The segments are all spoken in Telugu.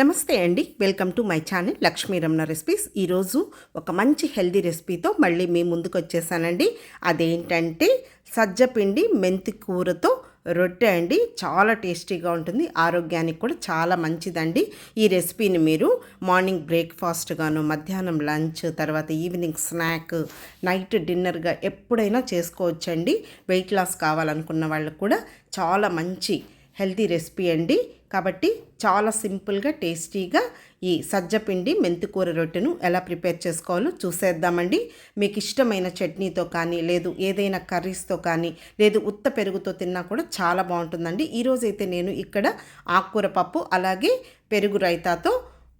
నమస్తే అండి. Welcome to my channel Lakshmi Ramana recipes. ఈరోజు ఒక మంచి హెల్దీ రెసిపీతో మళ్ళీ మీ ముందుకు వచ్చేసానండి. అదేంటంటే సజ్జపిండి మెంతి కూరతో రొట్టె అండి. చాలా టేస్టీగా ఉంటుంది. ఆరోగ్యానికి కూడా చాలా మంచిదండి. ఈ రెసిపీని మీరు మార్నింగ్ బ్రేక్ఫాస్ట్గాను మధ్యాహ్నం లంచ్ తర్వాత ఈవినింగ్ స్నాక్ నైట్ డిన్నర్గా ఎప్పుడైనా చేసుకోవచ్చండి. వెయిట్ లాస్ కావాలనుకున్న వాళ్ళకు కూడా చాలా మంచి హెల్తీ రెసిపీ అండి. కాబట్టి చాలా సింపుల్గా టేస్టీగా ఈ సజ్జపిండి మెంతికూర రొట్టెను ఎలా ప్రిపేర్ చేసుకోవాలో చూసేద్దామండి. మీకు ఇష్టమైన చట్నీతో కానీ లేదు ఏదైనా కర్రీస్తో కానీ లేదు ఉత్త పెరుగుతో తిన్నా కూడా చాలా బాగుంటుందండి. ఈరోజైతే నేను ఇక్కడ ఆకుకూర పప్పు అలాగే పెరుగు రైతాతో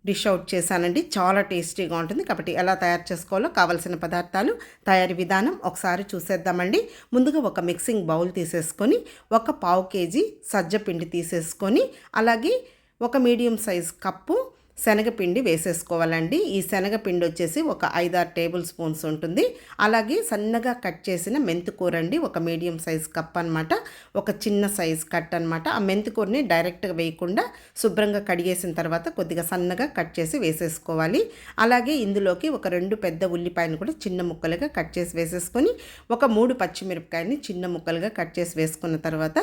డిష్ అవుట్ చేశానండి. చాలా టేస్టీగా ఉంటుంది. కాబట్టి ఎలా తయారు చేసుకోవాలో కావలసిన పదార్థాలు తయారీ విధానం ఒకసారి చూసేద్దామండి. ముందుగా ఒక మిక్సింగ్ బౌల్ తీసేసుకొని ఒక పావు కేజీ సజ్జ పిండి తీసేసుకొని అలాగే ఒక మీడియం సైజ్ కప్పు శనగపిండి వేసేసుకోవాలండి. ఈ శనగపిండి వచ్చేసి ఒక ఐదారు టేబుల్ స్పూన్స్ ఉంటుంది. అలాగే సన్నగా కట్ చేసిన మెంతికూర అండి ఒక మీడియం సైజ్ కప్ అనమాట ఒక చిన్న సైజ్ కట్ అనమాట ఆ మెంతికూరని డైరెక్ట్గా వేయకుండా శుభ్రంగా కడిగేసిన తర్వాత కొద్దిగా సన్నగా కట్ చేసి వేసేసుకోవాలి. అలాగే ఇందులోకి ఒక రెండు పెద్ద ఉల్లిపాయను కూడా చిన్న ముక్కలుగా కట్ చేసి వేసేసుకొని ఒక మూడు పచ్చిమిరపకాయని చిన్న ముక్కలుగా కట్ చేసి వేసుకున్న తర్వాత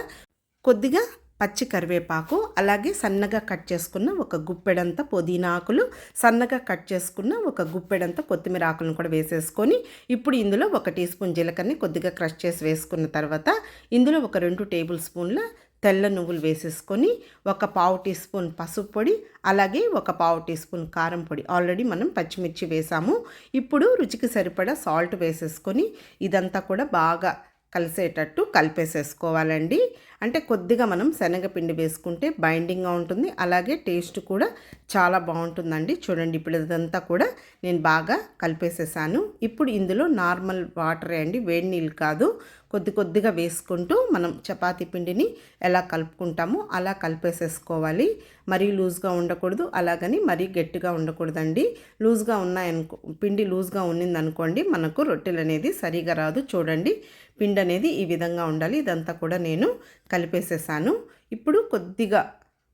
కొద్దిగా పచ్చి కరివేపాకు అలాగే సన్నగా కట్ చేసుకున్న ఒక గుప్పెడంత పుదీనా ఆకులు సన్నగా కట్ చేసుకున్న ఒక గుప్పెడంత కొత్తిమీర ఆకులను కూడా వేసేసుకొని ఇప్పుడు ఇందులో ఒక టీ స్పూన్ జీలకర్రని కొద్దిగా క్రష్ చేసి వేసుకున్న తర్వాత ఇందులో ఒక రెండు టేబుల్ స్పూన్ల తెల్ల నువ్వులు వేసేసుకొని ఒక పావు టీ స్పూన్ పసుపు పొడి అలాగే ఒక పావు టీ స్పూన్ కారం పొడి. ఆల్రెడీ మనం పచ్చిమిర్చి వేసాము. ఇప్పుడు రుచికి సరిపడా సాల్ట్ వేసేసుకొని ఇదంతా కూడా బాగా కలిసేటట్టు కలిపేసేసుకోవాలండి. అంటే కొద్దిగా మనం శనగపిండి వేసుకుంటే బైండింగ్గా ఉంటుంది. అలాగే టేస్ట్ కూడా చాలా బాగుంటుందండి. చూడండి ఇప్పుడు ఇదంతా కూడా నేను బాగా కలిపేసేసాను. ఇప్పుడు ఇందులో నార్మల్ వాటరే అండి. వేడి నీళ్ళు కాదు. కొద్ది కొద్దిగా వేసుకుంటూ మనం చపాతీ పిండిని ఎలా కలుపుకుంటామో అలా కలిపేసేసుకోవాలి. మరీ లూజ్గా ఉండకూడదు. అలాగని మరీ గట్టిగా ఉండకూడదండి. లూజ్గా ఉన్నాయనుకో పిండి లూజ్గా ఉన్నిందనుకోండి మనకు రొట్టెలు అనేది సరిగా రాదు. చూడండి పిండి అనేది ఈ విధంగా ఉండాలి. ఇదంతా కూడా నేను కలిపేసేసాను. ఇప్పుడు కొద్దిగా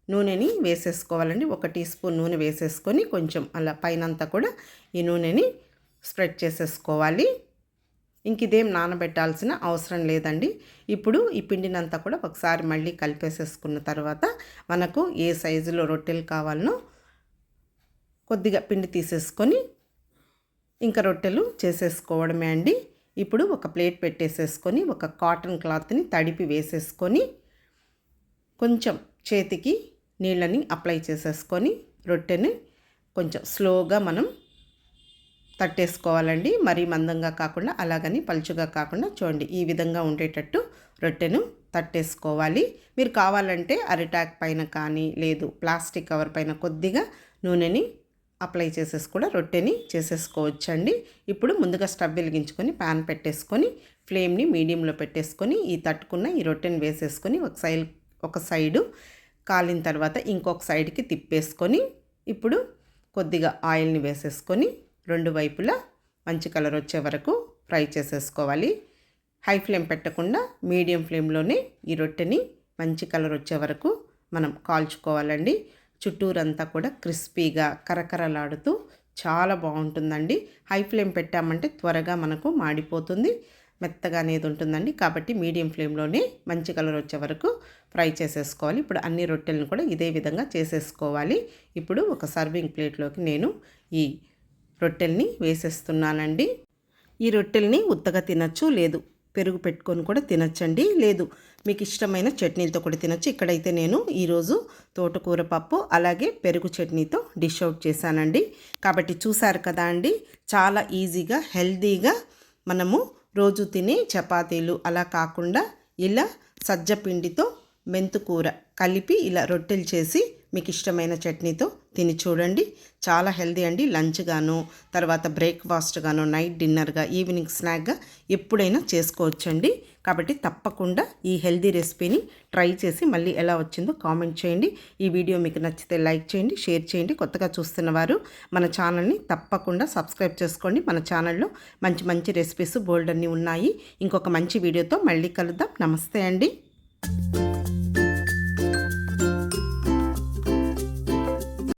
నూనెని వేసేసుకోవాలండి. ఒక టీ స్పూన్ నూనె వేసేసుకొని కొంచెం అలా పైనంతా కూడా ఈ నూనెని స్ప్రెడ్ చేసేసుకోవాలి. ఇంక ఇదేం నానబెట్టాల్సిన అవసరం లేదండి. ఇప్పుడు ఈ పిండినంతా కూడా ఒకసారి మళ్ళీ కలిపేసేసుకున్న తర్వాత మనకు ఏ సైజులో రొట్టెలు కావాలనో కొద్దిగా పిండి తీసేసుకొని ఇంకా రొట్టెలు చేసేసుకోవడమే అండి. ఇప్పుడు ఒక ప్లేట్ పెట్టేసేసుకొని ఒక కాటన్ క్లాత్ని తడిపి వేసేసుకొని కొంచెం చేతికి నీళ్ళని అప్లై చేసేసుకొని రొట్టెని కొంచెం స్లోగా మనం తట్టేసుకోవాలండి. మరీ మందంగా కాకుండా అలాగని పలుచుగా కాకుండా చూడండి ఈ విధంగా ఉండేటట్టు రొట్టెను తట్టేసుకోవాలి. మీరు కావాలంటే అరిటాక్ పైన కానీ లేదు ప్లాస్టిక్ కవర్ పైన కొద్దిగా నూనెని అప్లై చేసేసి కూడా రొట్టెని చేసేసుకోవచ్చండి. ఇప్పుడు ముందుగా స్టవ్ వెలిగించుకొని ప్యాన్ పెట్టేసుకొని ఫ్లేమ్ని మీడియంలో పెట్టేసుకొని ఈ తట్టుకున్న ఈ రొట్టెని వేసేసుకొని ఒక సైడ్ ఒక సైడు కాలిన తర్వాత ఇంకొక సైడ్కి తిప్పేసుకొని ఇప్పుడు కొద్దిగా ఆయిల్ని వేసేసుకొని రెండు వైపులా మంచి కలర్ వచ్చే వరకు ఫ్రై చేసేసుకోవాలి. హై ఫ్లేమ్ పెట్టకుండా మీడియం ఫ్లేమ్లోనే ఈ రొట్టెని మంచి కలర్ వచ్చే వరకు మనం కాల్చుకోవాలండి. చుట్టూరంతా కూడా క్రిస్పీగా కరకరలాడుతూ చాలా బాగుంటుందండి. హై ఫ్లేమ్ పెట్టామంటే త్వరగా మనకు మాడిపోతుంది. మెత్తగా అనేది ఉంటుందండి. కాబట్టి మీడియం ఫ్లేమ్లోనే మంచి కలర్ వచ్చే వరకు ఫ్రై చేసేసుకోవాలి. ఇప్పుడు అన్ని రొట్టెలను కూడా ఇదే విధంగా చేసేసుకోవాలి. ఇప్పుడు ఒక సర్వింగ్ ప్లేట్లోకి నేను ఈ రొట్టెల్ని వేసేస్తున్నానండి. ఈ రొట్టెల్ని ఉత్తగా తినచ్చు లేదు పెరుగు పెట్టుకొని కూడా తినచ్చండి. లేదు మీకు ఇష్టమైన చట్నీలతో కూడా తినొచ్చు. ఇక్కడైతే నేను ఈరోజు తోటకూర పప్పు అలాగే పెరుగు చట్నీతో డిష్ అవుట్ చేశానండి. కాబట్టి చూసారు కదా అండి చాలా ఈజీగా హెల్తీగా మనము రోజు తినే చపాతీలు అలా కాకుండా ఇలా సజ్జ పిండితో మెంతుకూర కలిపి ఇలా రొట్టెలు చేసి మీకు ఇష్టమైన చట్నీతో తిని చూడండి. చాలా హెల్దీ అండి. లంచ్ గాను తర్వాత బ్రేక్ఫాస్ట్ గాను నైట్ డిన్నర్గా ఈవినింగ్ స్నాక్గా ఎప్పుడైనా చేసుకోవచ్చండి. కాబట్టి తప్పకుండా ఈ హెల్దీ రెసిపీని ట్రై చేసి మళ్ళీ ఎలా వచ్చిందో కామెంట్ చేయండి. ఈ వీడియో మీకు నచ్చితే లైక్ చేయండి షేర్ చేయండి. కొత్తగా చూస్తున్న వారు మన ఛానల్ని తప్పకుండా సబ్స్క్రైబ్ చేసుకోండి. మన ఛానల్లో మంచి మంచి రెసిపీస్ బోల్డ్ అన్నీ ఉన్నాయి. ఇంకొక మంచి వీడియోతో మళ్ళీ కలుద్దాం. నమస్తే అండి.